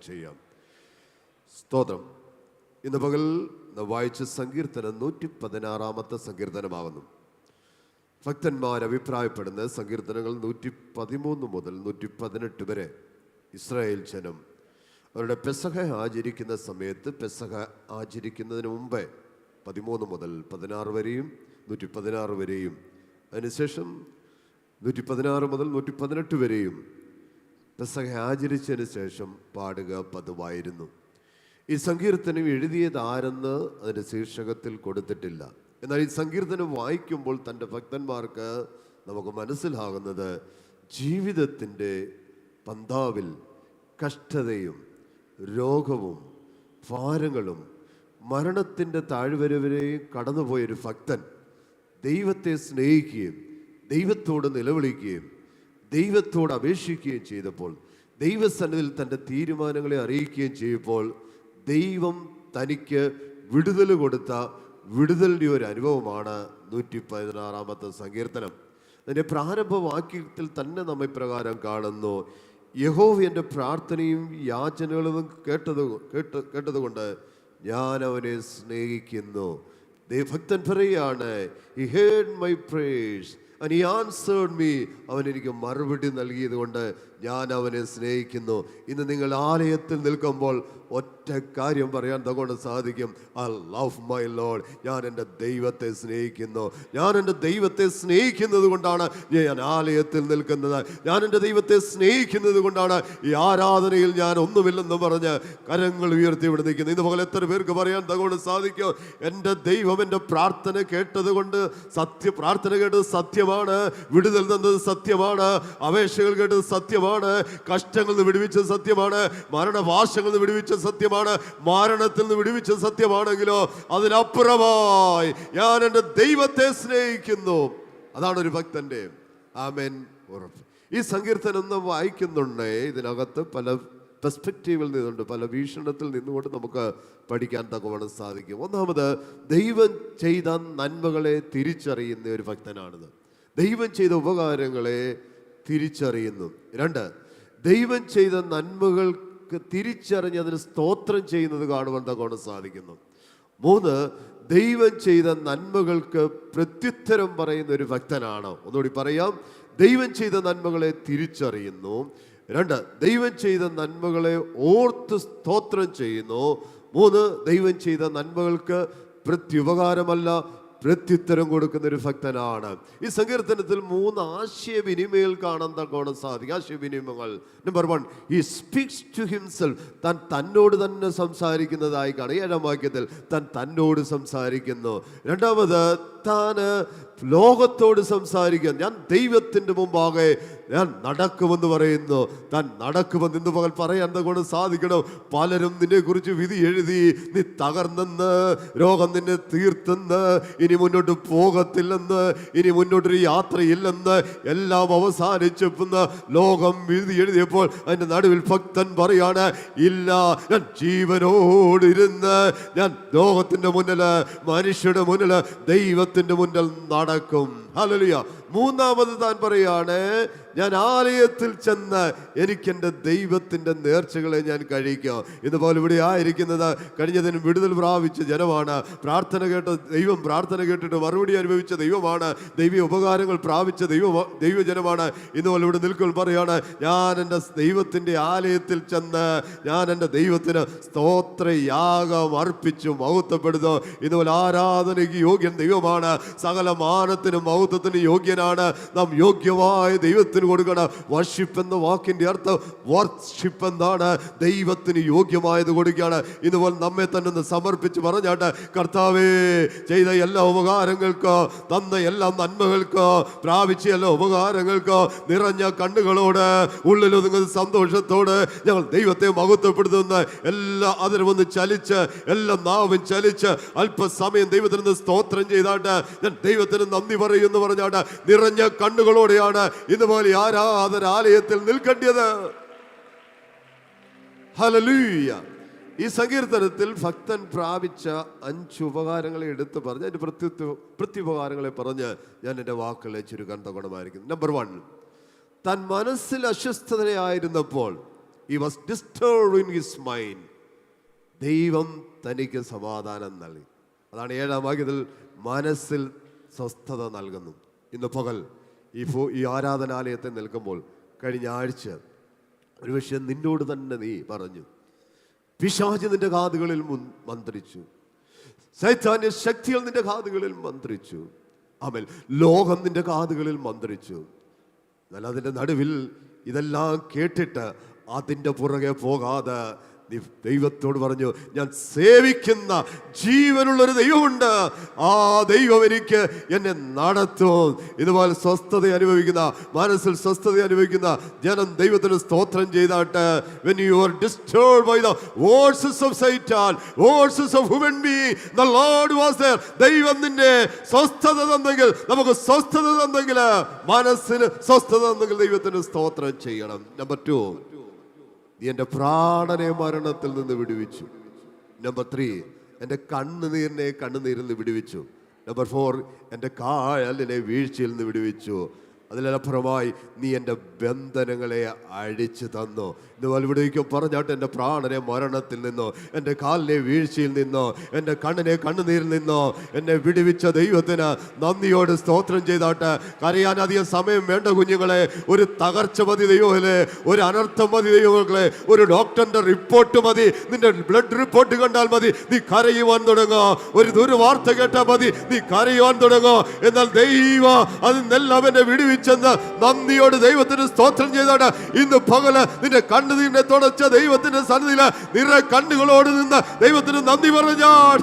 ചെയ്യാം. സ്തോത്രം. ഇന്ന് പകൽ വായിച്ച സങ്കീർത്തനം നൂറ്റി പതിനാറാമത്തെ സങ്കീർത്തനമാകുന്നു ഭക്തന്മാർ അഭിപ്രായപ്പെടുന്ന സങ്കീർത്തനങ്ങൾ നൂറ്റി പതിമൂന്ന് മുതൽ നൂറ്റി പതിനെട്ട് വരെ ഇസ്രായേൽ ജനം അവരുടെ പെസഹ ആചരിക്കുന്ന സമയത്ത് പെസഹ ആചരിക്കുന്നതിന് മുമ്പേ പതിമൂന്ന് മുതൽ പതിനാറ് വരെയും നൂറ്റി പതിനാറ് വരെയും. അതിനുശേഷം നൂറ്റി പതിനാറ് മുതൽ നൂറ്റി പതിനെട്ട് വരെയും പെസഹ ആചരിച്ചതിന് ശേഷം പാടുക പതിവായിരുന്നു. ഈ സങ്കീർത്തനം എഴുതിയത് ആരെന്ന് അതിന്റെ ശീർഷകത്തിൽ കൊടുത്തിട്ടില്ല. എന്നാൽ ഈ സങ്കീർത്തനം വായിക്കുമ്പോൾ തന്റെ ഭക്തന്മാർക്ക് നമുക്ക് മനസ്സിലാകുന്നത് ജീവിതത്തിന്റെ പന്താവിൽ കഷ്ടതയും രോഗവും ഭാരങ്ങളും മരണത്തിന്റെ താഴ്വരവരെയും കടന്നുപോയൊരു ഭക്തൻ ദൈവത്തെ സ്നേഹിക്കുകയും ദൈവത്തോട് നിലവിളിക്കുകയും ദൈവത്തോട് അപേക്ഷിക്കുകയും ചെയ്തപ്പോൾ ദൈവസന്നിധിയിൽ തന്റെ തീരുമാനങ്ങളെ അറിയിക്കുകയും ചെയ്യുമ്പോൾ ദൈവം തനിക്ക് വിടുതൽ കൊടുത്ത വിടുതലിന്റെ ഒരു അനുഭവമാണ് നൂറ്റി പതിനാറാമത്തെ സങ്കീർത്തനം. അതിന്റെ പ്രാരംഭ വാക്യത്തിൽ തന്നെ നമ്മൾ പ്രകാരം കാണുന്നു. യഹോവ് എന്റെ പ്രാർത്ഥനയും യാചനകളും കേട്ടത് കേട്ട് കേട്ടതുകൊണ്ട് ഞാൻ അവനെ സ്നേഹിക്കുന്നു. ദൈവഭക്തൻ പറയുകയാണ് he heard my praise and me അവൻ എനിക്ക് മറുപടി നൽകിയത് കൊണ്ട് ഞാൻ അവനെ സ്നേഹിക്കുന്നു. ഇന്ന് നിങ്ങൾ ആലയത്തിൽ നിൽക്കുമ്പോൾ ഒറ്റ കാര്യം പറയാൻ തകൊണ്ട് സാധിക്കും? ഐ ലവ് മൈ ലോഡ് ഞാൻ എന്റെ ദൈവത്തെ സ്നേഹിക്കുന്നു. ഞാൻ എന്റെ ദൈവത്തെ സ്നേഹിക്കുന്നത് കൊണ്ടാണ് ഞാൻ ആലയത്തിൽ നിൽക്കുന്നത്. ഞാൻ എന്റെ ദൈവത്തെ സ്നേഹിക്കുന്നത് കൊണ്ടാണ് ഈ ആരാധനയിൽ ഞാൻ ഒന്നുമില്ലെന്ന് പറഞ്ഞ് കരങ്ങൾ ഉയർത്തി ഇവിടെ നിൽക്കുന്നു. ഇന്ന് പോലെ എത്ര പേർക്ക് പറയാൻ തകൊണ്ട് സാധിക്കും? എന്റെ ദൈവം എന്റെ പ്രാർത്ഥന കേട്ടത് കൊണ്ട് സത്യ പ്രാർത്ഥന കേട്ടത് സത്യമാണ്. വിടുതൽ തന്നത് സത്യമാണ്. അപേക്ഷകൾ കേട്ടത് സത്യമാണ്. കഷ്ടങ്ങളിൽ നിന്ന് വിടുവിച്ച സത്യമാണ്. മരണഭാഷങ്ങളിൽ നിന്ന് വിടുവിച്ച സത്യമാണ്. മരണത്തിൽ നിന്ന് വിടുവിച്ച സത്യമാണെങ്കിലോ അതിനപ്പുറമായി ഞാൻ എന്റെ ദൈവത്തെ സ്നേഹിക്കുന്നു. അതാണ് ഒരു ഭക്തന്റെ ആമേൻ ഉറപ്പ്. ഈ സങ്കീർത്തനം വായിക്കുന്നുണ്ടേ. ഇതിനകത്ത് പല പെർസ്പെക്റ്റീവിൽ നിന്നുണ്ട്. പല വീക്ഷണത്തിൽ നിന്നുകൊണ്ട് നമുക്ക് പഠിക്കാൻ തക്കവണ്ണം സാധിക്കും. ഒന്നാമത് ദൈവം ചെയ്ത നന്മകളെ തിരിച്ചറിയുന്ന ഒരു ഭക്തനാണിത്. ദൈവം ചെയ്ത ഉപകാരങ്ങളെ തിരിച്ചറിയുന്നു. രണ്ട് ദൈവം ചെയ്ത നന്മകൾക്ക് തിരിച്ചറിഞ്ഞ് അതിന് സ്തോത്രം ചെയ്യുന്നത് കാണുവാൻ തക്കവണ്ണം സാധിക്കുന്നു. മൂന്ന് ദൈവം ചെയ്ത നന്മകൾക്ക് പ്രത്യുത്തരം പറയുന്ന ഒരു ഭക്തനാണ്. ഒന്നുകൂടി പറയാം. ദൈവം ചെയ്ത നന്മകളെ തിരിച്ചറിയുന്നു. രണ്ട് ദൈവം ചെയ്ത നന്മകളെ ഓർത്ത് സ്തോത്രം ചെയ്യുന്നു. മൂന്ന് ദൈവം ചെയ്ത നന്മകൾക്ക് പ്രത്യുപകാരമല്ല പ്രത്യുത്തരം കൊടുക്കുന്ന ഒരു ഭക്തനാണ്. ഈ സങ്കീർത്തനത്തിൽ മൂന്ന് ആശയവിനിമയങ്ങൾ കാണാൻ തക്കോണം സാധിക്കും. ആശയവിനിമയങ്ങൾ. Number one he speaks to himself താൻ തന്നോട് തന്നെ സംസാരിക്കുന്നതായി കാണാം. ഏഴാം വാക്യത്തിൽ താൻ തന്നോട് സംസാരിക്കുന്നു. രണ്ടാമത് താന് ലോകത്തോട് സംസാരിക്കുന്നു. ഞാൻ ദൈവത്തിന്റെ മുമ്പാകെ ഞാൻ നടക്കുമെന്ന് പറയുന്നു. താൻ നടക്കുമെന്ന് ഇന്ന് പകൽ പറയാൻ കൊണ്ട് സാധിക്കണം? പലരും നിന്നെ കുറിച്ച് വിധി എഴുതി നീ തകർന്നെന്ന് രോഗം നിന്നെ തീർത്തെന്ന് ഇനി മുന്നോട്ട് പോകത്തില്ലെന്ന് ഇനി മുന്നോട്ടൊരു യാത്രയില്ലെന്ന് എല്ലാം അവസാനിച്ചെന്ന് ലോകം വിധി എഴുതിയപ്പോൾ അതിന്റെ നടുവിൽ ഭക്തൻ പറയാണ് ഇല്ല ഞാൻ ജീവനോടിരുന്ന് ഞാൻ ലോകത്തിന്റെ മുന്നിൽ മനുഷ്യരുടെ മുന്നിൽ ദൈവത്തിന്റെ മുന്നിൽ നടക്കും. ഹല്ലേലൂയ. മൂന്നാമത് താൻ പറയാണ് ഞാൻ ആലയത്തിൽ ചെന്ന് എനിക്ക് എന്റെ ദൈവത്തിന്റെ നേർച്ചകളെ ഞാൻ കഴിക്കാം. ഇതുപോലെ ഇവിടെ ആയിരിക്കുന്നത് കഴിഞ്ഞതിന് വിടുതൽ പ്രാപിച്ച ജനമാണ്. പ്രാർത്ഥന കേട്ട ദൈവം പ്രാർത്ഥന കേട്ടിട്ട് മറുപടി അനുഭവിച്ച ദൈവമാണ്. ദൈവീയ ഉപകാരങ്ങൾ പ്രാപിച്ച ദൈവ ദൈവജനമാണ്. ഇതുപോലെ ഇവിടെ നിൽക്കുമ്പോൾ പറയാണ് ഞാൻ എന്റെ ദൈവത്തിന്റെ ആലയത്തിൽ ചെന്ന് ഞാൻ എന്റെ ദൈവത്തിന് സ്തോത്രയാഗം അർപ്പിച്ചു മഹത്വപ്പെടുന്നു ഇതുപോലെ ആരാധനയ്ക്ക് യോഗ്യൻ ദൈവമാണ്. സകല മാനത്തിനും മഹത്വത്തിനും യോഗ്യനാണ്. നാം യോഗ്യമായ ദൈവത്തിന് കൊടുക്കണം. വർഷിപ്പ് എന്ന വാക്കിന്റെ അർത്ഥം വർഷിപ്പ് എന്താണ് ദൈവത്തിന് യോഗ്യമായത് കൊടുക്കുകയാണ്. ഇതുപോലെ നമ്മെ തന്നെ ഒന്ന് സമർപ്പിച്ച് പറഞ്ഞാട്ട് കർത്താവേ ചെയ്ത എല്ലാ ഉപകാരങ്ങൾക്കോ തന്ന എല്ലാ നന്മകൾക്കോ പ്രാപിച്ച എല്ലാ ഉപകാരങ്ങൾക്കോ നിറഞ്ഞ കണ്ണുകളോട് ഉള്ളിലൊതുങ്ങുന്ന സന്തോഷത്തോട് ഞങ്ങൾ ദൈവത്തെ മഹത്വപ്പെടുത്തുന്ന. എല്ലാ അതിനുമൊന്ന് ചലിച്ച് എല്ലാ നാവും ചലിച്ച് അല്പസമയം ദൈവത്തിന് സ്തോത്രം ചെയ്താട്ട് ഞാൻ ദൈവത്തിന് നന്ദി പറയുമെന്ന് പറഞ്ഞാട്ട് നിറഞ്ഞ കണ്ണുകളോടെയാണ് ഇതുപോലെ ആരാധനാലയത്തിൽ നിൽക്കേണ്ടത്. ഹലലൂയ ഈ സങ്കീർത്തനത്തിൽ ഭക്തൻ പ്രാപിച്ച അഞ്ച് ഉപകാരങ്ങളെ എടുത്ത് പറഞ്ഞ് അതിന്റെ പ്രത്യുത്വ പ്രത്യുപകാരങ്ങളെ പറഞ്ഞ് ഞാൻ എന്റെ വാക്കുകളെ ചുരുക്കാൻ തകണമായിരിക്കും നമ്പർ വൺ തൻ മനസ്സിൽ അസ്വസ്ഥതയായിരുന്നപ്പോൾ he was disturb in his mind ദൈവം തനിക്ക് സമാധാനം നൽകി. അതാണ് ഏഴാം വാക്യത്തിൽ മനസ്സിൽ സ്വസ്ഥത നൽകുന്നു. ഇന്ന് പകൽ ഈ ഫോ ഈ ആരാധനാലയത്തിൽ നിൽക്കുമ്പോൾ കഴിഞ്ഞ ആഴ്ച ഒരു വിഷയം നിന്നോട് തന്നെ നീ പറഞ്ഞു. പിശാച് നിന്റെ കാതുകളിൽ മുൻ മന്ത്രിച്ചു. സൈത്താന്യ ശക്തികൾ നിന്റെ കാതുകളിൽ മന്ത്രിച്ചു. ആമേൽ ലോകം നിന്റെ കാതുകളിൽ മന്ത്രിച്ചു. എന്നാൽ അതിന്റെ നടുവിൽ ഇതെല്ലാം കേട്ടിട്ട് അതിന്റെ പുറകെ പോകാതെ ദൈവത്തോട് പറഞ്ഞു ഞാൻ സേവിക്കുന്ന ജീവനുള്ളൊരു ദൈവമുണ്ട്. ആ ദൈവം എനിക്ക് എന്നെ നടത്തും. ഇതുപോലെ സ്വസ്ഥത അനുഭവിക്കുന്ന മനസ്സിൽ സ്വസ്ഥത അനുഭവിക്കുന്ന ജനം ദൈവത്തിന് സ്തോത്രം ചെയ്താട്ട്. When you are disturbed by the voices of Satan voices of human be the Lord was there. ദൈവം നിന്നെ സ്വസ്ഥത തന്നെങ്കിൽ നമുക്ക് സ്വസ്ഥത തന്നെങ്കിൽ മനസ്സിന് സ്വസ്ഥത തന്നെങ്കിൽ ദൈവത്തിന് സ്തോത്രം ചെയ്യണം. നമ്പർ ടു നീ എന്റെ പ്രാണനെ മരണത്തിൽ നിന്ന് വിടുവിച്ചു. നമ്പർ ത്രീ എന്റെ കണ്ണുനീരിനെ കണ്ണുനീരിൽ നിന്ന് വിടുവിച്ചു. നമ്പർ ഫോർ എന്റെ കായലിനെ വീഴ്ചയിൽ നിന്ന് വിടുവിച്ചു. അതിലപ്പുറമായി നീ എന്റെ ബന്ധനങ്ങളെ അഴിച്ചു തന്നു. ഇതുപോലെ ഇവിടേക്കും പറഞ്ഞാട്ട് എന്റെ പ്രാണനെ മരണത്തിൽ നിന്നോ എന്റെ കാലിനെ വീഴ്ചയിൽ നിന്നോ എന്റെ കണ്ണിനെ കണ്ണുനീരിൽ നിന്നോ എന്നെ വിടുവിച്ച ദൈവത്തിന് നന്ദിയോട് സ്തോത്രം ചെയ്താട്ട് കരയാൻ അധികം സമയം വേണ്ട കുഞ്ഞുങ്ങളെ ഒരു തകർച്ച മതി ദൈവങ്ങളെ ഒരു അനർത്ഥം മതി ദൈവങ്ങളെ ഒരു ഡോക്ടറിന്റെ റിപ്പോർട്ട് മതി നിന്റെ ബ്ലഡ് റിപ്പോർട്ട് കണ്ടാൽ മതി നീ കരയുവാൻ തുടങ്ങോ ഒരു ദുർവാർത്ത കേട്ടാൽ മതി നീ കരയുവാൻ തുടങ്ങോ. എന്നാൽ ദൈവം അതിനെല്ലാം എന്നെ വിടുവിച്ചെന്ന് നന്ദിയോട് ദൈവത്തിന് സ്തോത്രം ചെയ്താണ്. ഇന്ന് പകൽ നിന്റെ കണ്ണു കണ്ണുനീരിനെ തുടച്ച ദൈവത്തിന്റെ സന്നിധിയിൽ നിറ കണ്ണുകളോട് നിന്ന് ദൈവത്തിന് നന്ദി പറഞ്ഞാൽ.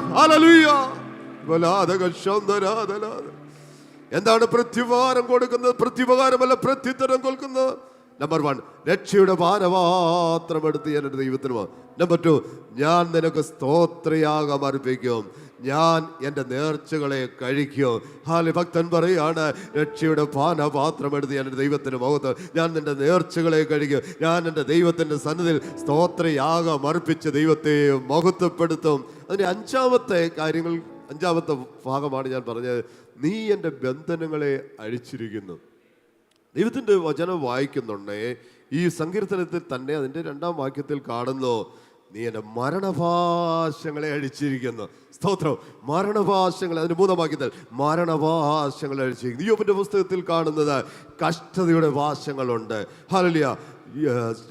എന്താണ് പ്രത്യുപകാരം കൊടുക്കുന്നത്? പ്രത്യുപകാരമല്ല പ്രത്യുത്തരം കൊടുക്കുന്നത്? നമ്പർ വൺ രക്ഷയുടെ ഭാരമാത്രം എടുത്ത് ഞാൻ എന്റെ ദൈവത്തിന് പോകും നമ്പർ ടു ഞാൻ നിനക്ക് സ്തോത്രയാഗം അർപ്പിക്കും. ഞാൻ എന്റെ നേർച്ചകളെ കഴിക്കും. ഹാലി ഭക്തൻ പറയാണ് രക്ഷയുടെ പാനപാത്രം എടുത്ത് ഞാൻ എന്റെ ദൈവത്തിന് മുഖത്ത്. ഞാൻ നിന്റെ നേർച്ചകളെ കഴിക്കും. ഞാൻ എന്റെ ദൈവത്തിന്റെ സന്നിധിയിൽ സ്തോത്രയാഗം അർപ്പിച്ച് ദൈവത്തെ മഹത്വപ്പെടുത്തും. അതിന്റെ അഞ്ചാമത്തെ കാര്യങ്ങൾ അഞ്ചാമത്തെ ഭാഗമാണ് ഞാൻ പറഞ്ഞത്. നീ എന്റെ ബന്ധനങ്ങളെ അഴിച്ചിരിക്കുന്നു. ദൈവത്തിന്റെ വചനം വായിക്കുന്നുണ്ടേ ഈ സങ്കീർത്തനത്തിൽ തന്നെ അതിന്റെ രണ്ടാം വാക്യത്തിൽ കാണുന്നു നീ എന്റെ മരണഭാഷങ്ങളെ അഴിച്ചിരിക്കുന്നു. സ്തോത്രം. മരണഭാഷങ്ങളെ അതിന് മൂന്നാം വാക്യത്തിൽ മരണഭാഷങ്ങളെ അഴിച്ചിരിക്കുന്നു. യോബിന്റെ പുസ്തകത്തിൽ കാണുന്നത് കഷ്ടതയുടെ ഭാഷങ്ങളുണ്ട് ഹലലിയ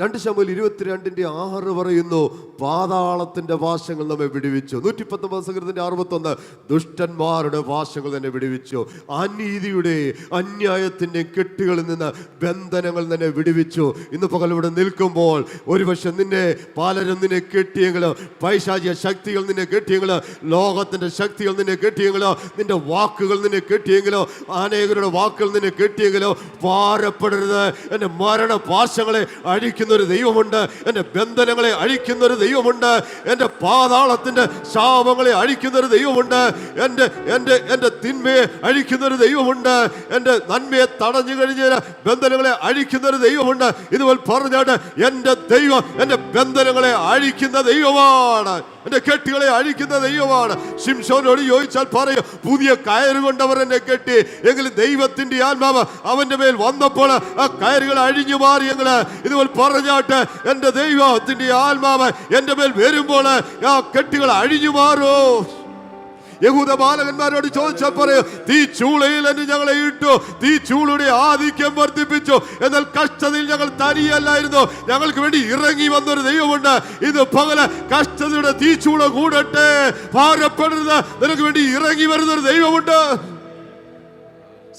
രണ്ട് ശമ്പൽ ഇരുപത്തിരണ്ടിന്റെ ആറ് പറയുന്നു പാതാളത്തിന്റെ വാശങ്ങൾ നമ്മെ വിടുവിച്ചു. നൂറ്റി പത്തൊമ്പത് സംഘത്തിന്റെ അറുപത്തൊന്ന് ദുഷ്ടന്മാരുടെ വാശങ്ങൾ തന്നെ വിടുവിച്ചു. അനീതിയുടെ അന്യായത്തിന്റെ കെട്ടുകളിൽ നിന്ന് ബന്ധനങ്ങൾ തന്നെ വിടുവിച്ചു. ഇന്ന് പകൽ ഇവിടെ നിൽക്കുമ്പോൾ ഒരുപക്ഷെ നിന്നെ പലരും നിന്നെ കെട്ടിയെങ്കിലും പൈശാചിക ശക്തികൾ നിന്നെ കെട്ടിയെങ്കിലും ലോകത്തിന്റെ ശക്തികൾ നിന്നെ കെട്ടിയെങ്കിലോ നിന്റെ വാക്കുകൾ നിന്നെ കെട്ടിയെങ്കിലോ അനേകരുടെ വാക്കുകൾ നിന്നെ കെട്ടിയെങ്കിലോ പാരപ്പെടരുത് എന്റെ മരണ പാശങ്ങളെ അഴിക്കുന്ന ഒരു ദൈവമുണ്ട്. എന്റെ ബന്ധനങ്ങളെ അഴിക്കുന്ന ഒരു ദൈവമുണ്ട്. എന്റെ പാതാളത്തിന്റെ ശാപങ്ങളെ അഴിക്കുന്ന ഒരു ദൈവമുണ്ട്. എന്റെ എന്റെ എന്റെ തിന്മയെ അഴിക്കുന്ന ഒരു ദൈവമുണ്ട്. എന്റെ നന്മയെ തടഞ്ഞു കഴിഞ്ഞ ബന്ധനങ്ങളെ അഴിക്കുന്ന ഒരു ദൈവമുണ്ട്. ഇതുപോലെ പറഞ്ഞാട്ട് എന്റെ ദൈവം എന്റെ ബന്ധനങ്ങളെ അഴിക്കുന്ന ദൈവമാണ്. എന്റെ കെട്ടുകളെ അഴിക്കുന്ന ദൈവമാണ്. ശിംഷോനോട് ചോദിച്ചാൽ പറയും പുതിയ കയറ് കൊണ്ടവർ എന്നെ കെട്ടി. എങ്കിലും ദൈവത്തിന്റെ ആത്മാവ് അവന്റെ മേൽ വന്നപ്പോൾ ആ കയറുകൾ അഴിഞ്ഞു മാറി ഞങ്ങൾ ഇതുപോലെ പറഞ്ഞാട്ട് എന്റെ ദൈവത്തിന്റെ ആത്മാവ് എന്റെ മേൽ വരുമ്പോൾ ആ കെട്ടുകൾ അഴിഞ്ഞു മാറോ. യഹൂദ ബാലകന്മാരോട് ചോദിച്ചാൽ പറയൂ തീ ചൂളയിൽ എന്ന് ഞങ്ങളെ ഇട്ടു തീ ചൂളയുടെ ആധിക്യം വർദ്ധിപ്പിച്ചു. എന്നാൽ കഷ്ടതയിൽ ഞങ്ങൾ തനിയല്ലായിരുന്നു. ഞങ്ങൾക്ക് വേണ്ടി ഇറങ്ങി വന്നൊരു ദൈവമുണ്ട്. ഇത് പകല കഷ്ടതയുടെ തീ ചൂള കൂടട്ടെ. ഭാരപ്പെടരുത്. നിനക്ക് വേണ്ടി ഇറങ്ങി വരുന്നൊരു ദൈവമുണ്ട്.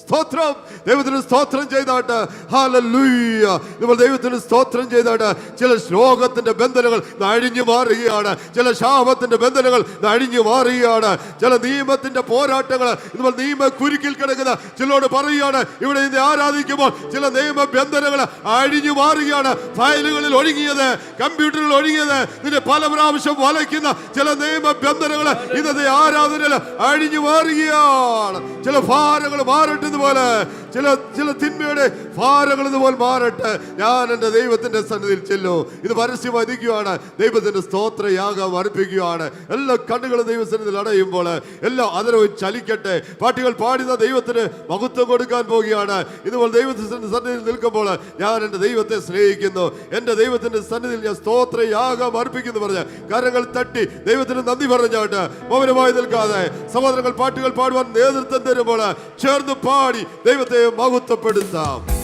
സ്തോത്രം. ദൈവത്തിന് സ്തോത്രം ചെയ്താട്ട്. ഹാലല്ലൂയ്യ നമ്മൾ ദൈവത്തിന് സ്തോത്രം ചെയ്താട്ട്. ചില ശ്ലോകത്തിന്റെ ബന്ധനങ്ങൾ അഴിഞ്ഞു മാറുകയാണ്. ചില ശാപത്തിന്റെ ബന്ധനങ്ങൾ അഴിഞ്ഞു മാറുകയാണ്. ചില നിയമത്തിന്റെ പോരാട്ടങ്ങൾ നമ്മൾ നിയമ കുരുക്കിൽ കിടക്കുന്ന ചിലരോട് പറയുകയാണ്. ഇവിടെ ഇന്ന് ആരാധിക്കുമ്പോൾ ചില നിയമ ബന്ധനങ്ങൾ അഴിഞ്ഞു മാറുകയാണ്. ഫയലുകളിൽ ഒഴുകിയത് കമ്പ്യൂട്ടറിൽ ഒഴുകിയത് നിന്റെ പല പ്രാവശ്യം വലയ്ക്കുന്ന ചില നിയമ ബന്ധനങ്ങൾ ഇന്നത്തെ ആരാധനയിൽ അഴിഞ്ഞു മാറുകയാണ്. ചില ഭാരങ്ങൾ മാറട്ടെ പോലെ ചില ചില തിന്മയുടെ ഭാരങ്ങൾ ഇതുപോലെ മാറട്ടെ. ഞാൻ എന്റെ ദൈവത്തിന്റെ സന്നിധിയിൽ ചെല്ലും. ഇത് പരസ്യമായി നിൽക്കുകയാണ്. ദൈവത്തിന്റെ സ്തോത്രയാഗം അർപ്പിക്കുകയാണ്. എല്ലാ കണ്ണുകളും ദൈവസന്നിധിയിൽ അടയുമ്പോൾ എല്ലാ അതരവും ചലിക്കട്ടെ. പാട്ടുകൾ പാടുന്ന ദൈവത്തിന് മഹത്വം കൊടുക്കാൻ പോവുകയാണ്. ഇതുപോലെ ദൈവത്തിന്റെ സന്നിധിയിൽ നിൽക്കുമ്പോൾ ഞാൻ എന്റെ ദൈവത്തെ സ്നേഹിക്കുന്നു. എന്റെ ദൈവത്തിന്റെ സന്നിധിയിൽ ഞാൻ സ്തോത്രയാഗം അർപ്പിക്കുന്നു പറഞ്ഞ് കരങ്ങൾ തട്ടി ദൈവത്തിന് നന്ദി പറഞ്ഞാട്ട് മൗനമായി നിൽക്കാതെ സഹോദരങ്ങൾ പാട്ടുകൾ പാടുവാൻ നേതൃത്വം തരുമ്പോൾ ചേർന്ന് പാടി ദൈവത്തെ മഹത്വപ്പെടുത്താം